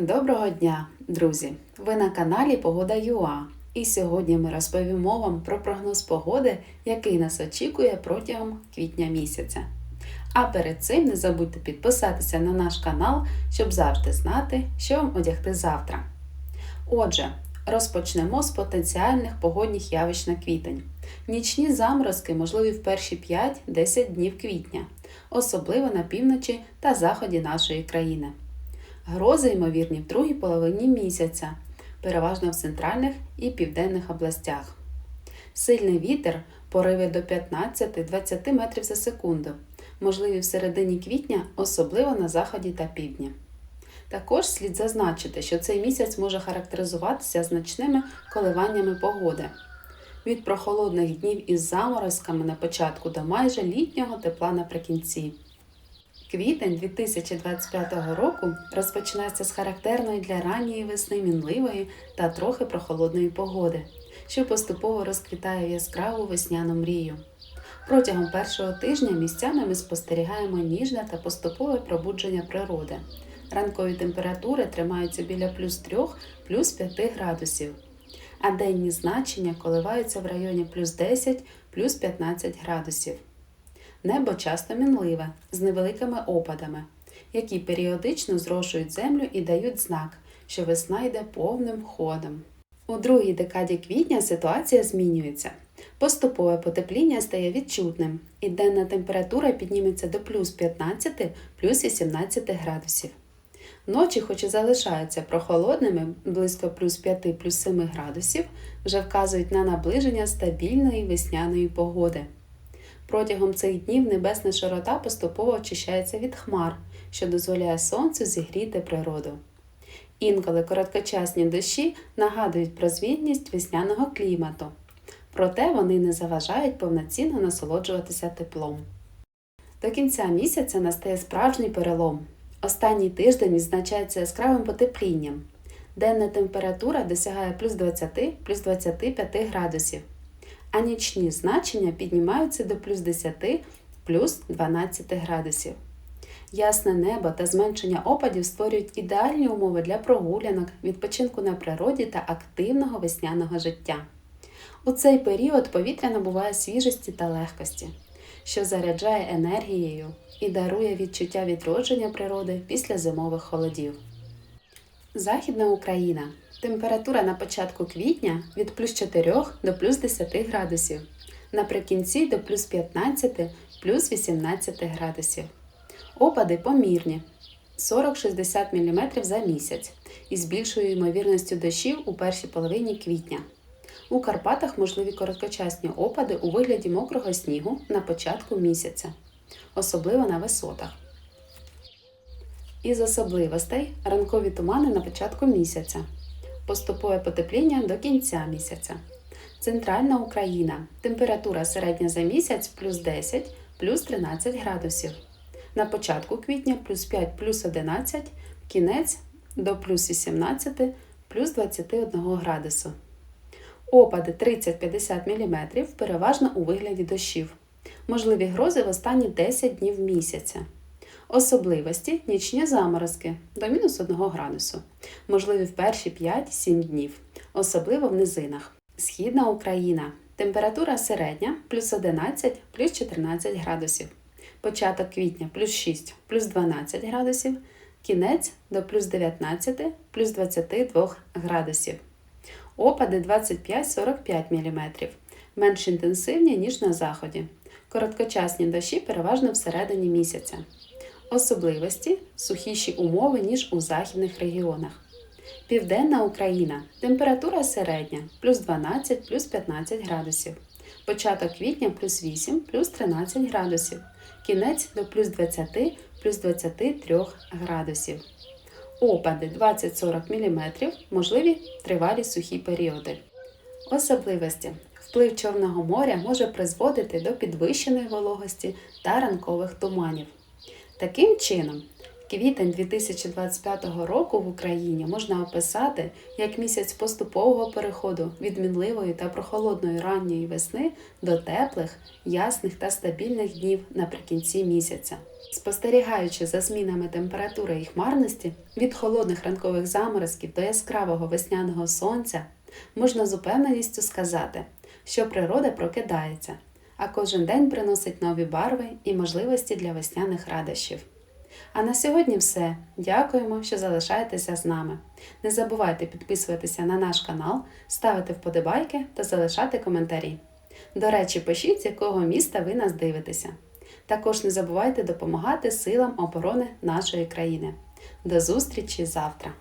Доброго дня, друзі! Ви на каналі Погода ЮА. І сьогодні ми розповімо вам про прогноз погоди, який нас очікує протягом квітня місяця. А перед цим не забудьте підписатися на наш канал, щоб завжди знати, що вам одягти завтра. Отже, розпочнемо з потенціальних погодних явищ на квітень. Нічні заморозки можливі в перші 5-10 днів квітня, особливо на півночі та заході нашої країни. Грози ймовірні в другій половині місяця, переважно в центральних і південних областях. Сильний вітер, пориви до 15-20 метрів за секунду, можливі в середині квітня, особливо на заході та півдні. Також слід зазначити, що цей місяць може характеризуватися значними коливаннями погоди. Від прохолодних днів із заморозками на початку до майже літнього тепла наприкінці. Квітень 2025 року розпочинається з характерної для ранньої весни мінливої та трохи прохолодної погоди, що поступово розквітає яскраву весняну мрію. Протягом першого тижня місцями ми спостерігаємо ніжне та поступове пробудження природи. Ранкові температури тримаються біля плюс 3 плюс 5 градусів, а денні значення коливаються в районі плюс 10 плюс 15 градусів. Небо часто мінливе, з невеликими опадами, які періодично зрошують землю і дають знак, що весна йде повним ходом. У другій декаді квітня ситуація змінюється. Поступове потепління стає відчутним, і денна температура підніметься до плюс 15 плюс 18 градусів. Ночі, хоч і залишаються прохолодними близько плюс 5 плюс 7 градусів, вже вказують на наближення стабільної весняної погоди. Протягом цих днів небесна широта поступово очищається від хмар, що дозволяє сонцю зігріти природу. Інколи короткочасні дощі нагадують про звітність весняного клімату, проте вони не заважають повноцінно насолоджуватися теплом. До кінця місяця настає справжній перелом. Останній тиждень відзначається яскравим потеплінням. Денна температура досягає плюс 20 плюс 25 градусів а нічні значення піднімаються до плюс 10 плюс 12 градусів. Ясне небо та зменшення опадів створюють ідеальні умови для прогулянок, відпочинку на природі та активного весняного життя. У цей період повітря набуває свіжості та легкості, що заряджає енергією і дарує відчуття відродження природи після зимових холодів. Західна Україна Температура на початку квітня від плюс 4 до плюс 10 градусів, наприкінці до плюс 15 плюс 18 градусів. Опади помірні 40-60 мм за місяць із більшою ймовірністю дощів у першій половині квітня. У Карпатах можливі короткочасні опади у вигляді мокрого снігу на початку місяця, особливо на висотах. Із особливостей ранкові тумани на початку місяця поступове потепління до кінця місяця. Центральна Україна. Температура середня за місяць плюс 10 плюс 13 градусів. На початку квітня плюс 5 плюс 11, кінець до плюс 18 плюс 21 градусу. Опади 30-50 мм переважно у вигляді дощів. Можливі грози в останні 10 днів місяця. Особливості нічні заморозки до мінус 1 градусу, можливі в перші 5-7 днів, особливо в низинах. Східна Україна. Температура середня плюс 11 плюс 14 градусів. Початок квітня плюс 6 плюс 12 градусів, кінець до плюс 19 плюс 22 градусів. Опади 25-45 мм, менш інтенсивні, ніж на заході. Короткочасні дощі переважно всередині місяця. Особливості сухіші умови, ніж у західних регіонах. Південна Україна. Температура середня плюс 12 плюс 15 градусів. Початок квітня плюс 8 плюс 13 градусів. Кінець до плюс 20 плюс 23 градусів. Опади 20-40 мм, можливі тривалі сухі періоди. Особливості. Вплив Чорного моря може призводити до підвищеної вологості та ранкових туманів. Таким чином, Квітень 2025 року в Україні можна описати як місяць поступового переходу від мінливої та прохолодної ранньої весни до теплих, ясних та стабільних днів наприкінці місяця. Спостерігаючи за змінами температури і хмарності від холодних ранкових заморозків до яскравого весняного сонця, можна з упевненістю сказати, що природа прокидається, а кожен день приносить нові барви і можливості для весняних радощів. А на сьогодні все. Дякуємо, що залишаєтеся з нами. Не забувайте підписуватися на наш канал, ставити вподобайки та залишати коментарі. До речі, пишіть, з якого міста ви нас дивитеся. Також не забувайте допомагати силам оборони нашої країни. До зустрічі завтра!